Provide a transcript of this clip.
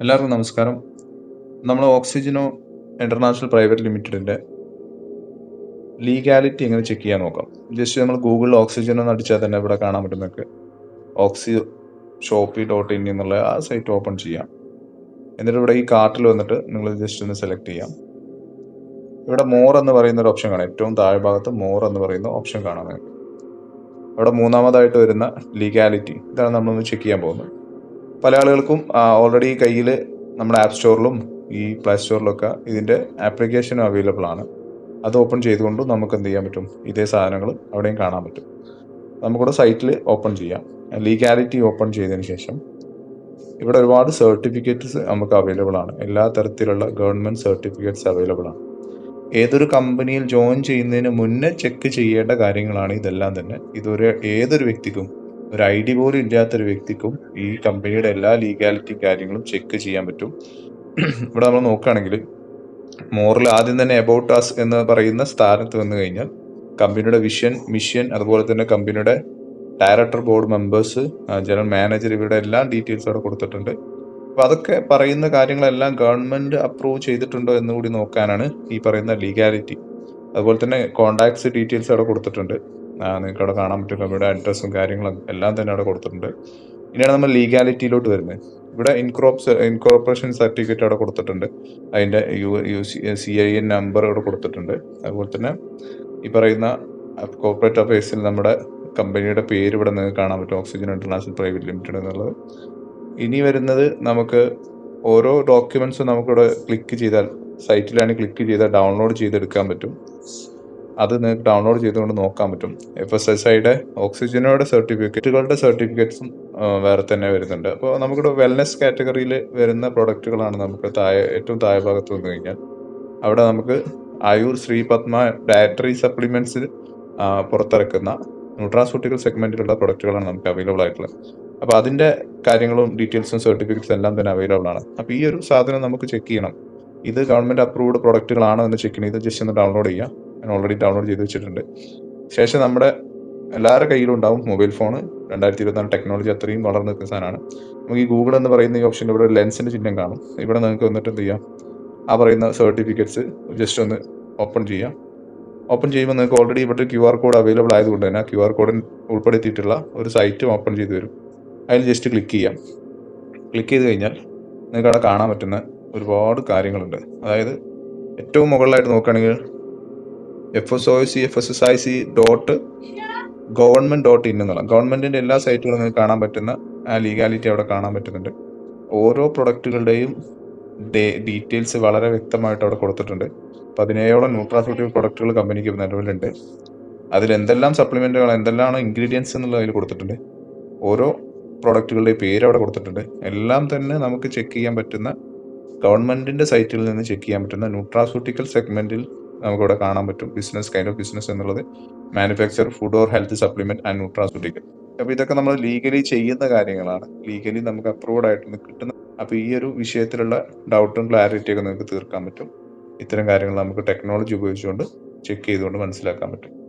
എല്ലാവർക്കും നമസ്കാരം. നമ്മൾ ഓക്സിജനോ ഇന്റർനാഷണൽ പ്രൈവറ്റ് ലിമിറ്റഡിന്റെ ലീഗാലിറ്റി എങ്ങനെ ചെക്ക് ചെയ്യാൻ നോക്കാം? ജസ്റ്റ് നമ്മൾ ഗൂഗിളിൽ ഓക്സിജൻ എന്ന് അടിച്ചാൽ തന്നെ ഇവിടെ കാണാൻ പറ്റുന്നൊക്കെ ഓക്സി ഷോപ്പി ഡോട്ട് ഇൻ എന്നുള്ള ആ സൈറ്റ് ഓപ്പൺ ചെയ്യാം. എന്നിട്ട് ഇവിടെ ഈ കാർട്ടിൽ വന്നിട്ട് നിങ്ങൾ ജസ്റ്റ് ഒന്ന് സെലക്ട് ചെയ്യാം. ഇവിടെ മോർ എന്ന് പറയുന്ന ഒരു ഓപ്ഷൻ കാണാം. ഏറ്റവും താഴെ ഭാഗത്ത് മോർ എന്ന് പറയുന്ന ഓപ്ഷൻ കാണാം നിങ്ങൾക്ക് അവിടെ മൂന്നാമതായിട്ട് വരുന്ന ലീഗാലിറ്റി. ഇതാണ് നമ്മളൊന്ന് ചെക്ക് ചെയ്യാൻ പോകുന്നത്. പല ആളുകൾക്കും ഓൾറെഡി കയ്യിൽ നമ്മുടെ ആപ്പ് സ്റ്റോറിലും ഈ പ്ലേ സ്റ്റോറിലൊക്കെ ഇതിന്റെ ആപ്ലിക്കേഷനും അവൈലബിൾ ആണ്. അത് ഓപ്പൺ ചെയ്തുകൊണ്ട് നമുക്ക് എന്ത് ചെയ്യാൻ പറ്റും? ഇതേ സാധനങ്ങൾ അവിടെയും കാണാൻ പറ്റും. നമുക്കിവിടെ സൈറ്റിൽ ഓപ്പൺ ചെയ്യാം. ലീഗാലിറ്റി ഓപ്പൺ ചെയ്തതിന് ശേഷം ഇവിടെ ഒരുപാട് സർട്ടിഫിക്കറ്റ്സ് നമുക്ക് അവൈലബിൾ ആണ്. എല്ലാ തരത്തിലുള്ള ഗവൺമെന്റ് സർട്ടിഫിക്കറ്റ്സ് അവൈലബിൾ ആണ്. ഏതൊരു കമ്പനിയിൽ ജോയിൻ ചെയ്യുന്നതിന് മുന്നേ ചെക്ക് ചെയ്യേണ്ട കാര്യങ്ങളാണ് ഇതെല്ലാം തന്നെ. ഇതൊരു ഏതൊരു വ്യക്തിക്കും ഒരു ഐ ഡി പോലും ഇല്ലാത്തൊരു വ്യക്തിക്കും ഈ കമ്പനിയുടെ എല്ലാ ലീഗാലിറ്റി കാര്യങ്ങളും ചെക്ക് ചെയ്യാൻ പറ്റും. ഇവിടെ നമ്മൾ നോക്കുകയാണെങ്കിൽ മോറിൽ ആദ്യം തന്നെ എബൌട്ട് അസ് എന്ന് പറയുന്ന സ്ഥാനത്ത് വന്നു കഴിഞ്ഞാൽ കമ്പനിയുടെ വിഷൻ മിഷൻ അതുപോലെ തന്നെ കമ്പനിയുടെ director board members general manager ഇവരുടെ എല്ലാം ഡീറ്റെയിൽസ് അവിടെ കൊടുത്തിട്ടുണ്ട്. അപ്പോൾ അതൊക്കെ പറയുന്ന കാര്യങ്ങളെല്ലാം ഗവൺമെന്റ് അപ്രൂവ് ചെയ്തിട്ടുണ്ടോ എന്ന് കൂടി നോക്കാനാണ് ഈ പറയുന്ന ലീഗാലിറ്റി അതുപോലെ തന്നെ കോണ്ടാക്ട്സ് ഡീറ്റെയിൽസ് അവിടെ കൊടുത്തിട്ടുണ്ട്. നിങ്ങൾക്ക് അവിടെ കാണാൻ പറ്റും. കമ്പനിയുടെ അഡ്രസ്സും കാര്യങ്ങളും എല്ലാം തന്നെ അവിടെ കൊടുത്തിട്ടുണ്ട്. ഇനിയാണ് നമ്മൾ ലീഗാലിറ്റിയിലോട്ട് വരുന്നത്. ഇവിടെ ഇൻക്രോപ്സ് ഇൻകോർപ്പറേഷൻ സർട്ടിഫിക്കറ്റ് അവിടെ കൊടുത്തിട്ടുണ്ട്. അതിന്റെ U U C I N number അവിടെ കൊടുത്തിട്ടുണ്ട്. അതുപോലെ തന്നെ ഈ പറയുന്ന കോർപ്പറേറ്റ് അഫയേഴ്സിൽ നമ്മുടെ കമ്പനിയുടെ പേര് ഇവിടെ നിങ്ങൾക്ക് കാണാൻ പറ്റും. ഓക്സിജൻ ഇന്റർനാഷണൽ പ്രൈവറ്റ് ലിമിറ്റഡ് എന്നുള്ളത്. ഇനി വരുന്നത് നമുക്ക് ഓരോ ഡോക്യുമെൻസും നമുക്കിവിടെ ക്ലിക്ക് ചെയ്താൽ സൈറ്റിലാണ് ക്ലിക്ക് ചെയ്താൽ ഡൗൺലോഡ് ചെയ്തെടുക്കാൻ പറ്റും. അത് നിങ്ങൾക്ക് ഡൗൺലോഡ് ചെയ്തുകൊണ്ട് നോക്കാൻ പറ്റും. എഫ് എസ് എസ് ഐയുടെ ഓക്സിജനോയുടെ സർട്ടിഫിക്കറ്റുകളുടെ സർട്ടിഫിക്കറ്റ്സും വേറെ തന്നെ വരുന്നുണ്ട്. അപ്പോൾ നമുക്കിവിടെ വെൽനെസ് കാറ്റഗറിയിൽ വരുന്ന പ്രൊഡക്റ്റുകളാണ് നമുക്ക് താഴെ ഏറ്റവും താഴെ ഭാഗത്ത് വന്നു കഴിഞ്ഞാൽ. അവിടെ നമുക്ക് ആയുർ ശ്രീ പത്മ ഡയറ്ററി സപ്ലിമെന്റ്സിൽ പുറത്തിറക്കുന്ന ന്യൂട്രാസ്യൂട്ടിക്കൽ സെഗ്മെന്റിലുള്ള പ്രൊഡക്റ്റുകളാണ് നമുക്ക് അവൈലബിൾ ആയിട്ടുള്ളത്. അപ്പോൾ അതിന്റെ കാര്യങ്ങളും ഡീറ്റെയിൽസും സർട്ടിഫിക്കറ്റ്സും എല്ലാം തന്നെ അവൈലബിൾ ആണ്. അപ്പോൾ ഈ ഒരു സാധനം നമുക്ക് ചെക്ക് ചെയ്യണം. ഇത് ഗവൺമെന്റ് അപ്രൂവ്ഡ് പ്രൊഡക്റ്റുകളാണോ എന്ന് ചെക്ക് ചെയ്യണം. ഇത് ജസ്റ്റ് ഒന്ന് ഡൗൺലോഡ് ചെയ്യാം ഞാൻ ഓൾറെഡി ഡൗൺലോഡ് ചെയ്ത് വെച്ചിട്ടുണ്ട്. ശേഷം നമ്മുടെ എല്ലാവരുടെ കയ്യിലും ഉണ്ടാവും മൊബൈൽ ഫോൺ രണ്ടായിരത്തി ഇരുപത്തിനാല് ടെക്നോളജി അത്രയും വളർന്നു നിൽക്കുന്ന സാധനമാണ്. നമുക്ക് ഈ ഗൂഗിൾ എന്ന് പറയുന്ന ഈ ഓപ്ഷനിൽ ഇവിടെ ഒരു ലെൻസിന്റെ ചിഹ്നം കാണും. ഇവിടെ നിങ്ങൾക്ക് വന്നിട്ട് എന്ത് ചെയ്യാം? ആ പറയുന്ന സർട്ടിഫിക്കറ്റ്സ് ജസ്റ്റ് ഒന്ന് ഓപ്പൺ ചെയ്യാം. ഓപ്പൺ ചെയ്യുമ്പോൾ നിങ്ങൾക്ക് ഓൾറെഡി ഇവിടെ ക്യു ആർ കോഡ് അവൈലബിൾ ആയതുകൊണ്ട് തന്നെ ക്യു ആർ കോഡിൽ ഉൾപ്പെടുത്തിയിട്ടുള്ള ഒരു സൈറ്റും ഓപ്പൺ ചെയ്ത് വരും അതിൽ ജസ്റ്റ് ക്ലിക്ക് ചെയ്യാം. ക്ലിക്ക് ചെയ്ത് കഴിഞ്ഞാൽ നിങ്ങൾക്ക് അവിടെ കാണാൻ പറ്റുന്ന ഒരുപാട് കാര്യങ്ങളുണ്ട്. അതായത് ഏറ്റവും മുകളിലായിട്ട് നോക്കുകയാണെങ്കിൽ F S O C F S S I C dot government dot in എന്നുള്ള ഗവൺമെന്റിന്റെ എല്ലാ സൈറ്റുകളും നിങ്ങൾക്ക് കാണാൻ പറ്റുന്ന ആ ലീഗാലിറ്റി അവിടെ കാണാൻ പറ്റുന്നുണ്ട്. ഓരോ പ്രൊഡക്റ്റുകളുടെയും ഡീറ്റെയിൽസ് വളരെ വ്യക്തമായിട്ട് അവിടെ കൊടുത്തിട്ടുണ്ട്. പതിനേഴോളം ന്യൂട്രാസ്യൂട്ടിക്കൽ പ്രൊഡക്റ്റുകൾ കമ്പനിക്ക് നിലവിലുണ്ട് അതിൽ എന്തെല്ലാം സപ്ലിമെന്റുകൾ എന്തെല്ലാം ഇൻഗ്രീഡിയൻസ് എന്നുള്ളത് അതിൽ കൊടുത്തിട്ടുണ്ട്. ഓരോ പ്രൊഡക്റ്റുകളുടെ പേര് അവിടെ കൊടുത്തിട്ടുണ്ട്. എല്ലാം തന്നെ നമുക്ക് ചെക്ക് ചെയ്യാൻ പറ്റുന്ന ഗവൺമെന്റിന്റെ സൈറ്റിൽ നിന്ന് ചെക്ക് ചെയ്യാൻ പറ്റുന്ന ന്യൂട്രാസ്യൂട്ടിക്കൽ സെഗ്മെന്റിൽ നമുക്കിവിടെ കാണാൻ പറ്റും. ബിസിനസ് കൈൻഡ് ഓഫ് ബിസിനസ് എന്നുള്ളത് manufacture food or health supplement and nutraceutical അപ്പൊ ഇതൊക്കെ നമ്മൾ ലീഗലി ചെയ്യുന്ന കാര്യങ്ങളാണ്. ലീഗലി നമുക്ക് അപ്രൂവ്ഡ് ആയിട്ട് കിട്ടുന്ന അപ്പൊ ഈ ഒരു വിഷയത്തിലുള്ള ഡൗട്ടും ക്ലാരിറ്റിയൊക്കെ നിങ്ങൾക്ക് തീർക്കാൻ പറ്റും. ഇത്തരം കാര്യങ്ങൾ നമുക്ക് ടെക്നോളജി ഉപയോഗിച്ചുകൊണ്ട് ചെക്ക് ചെയ്തുകൊണ്ട് മനസ്സിലാക്കാൻ പറ്റും.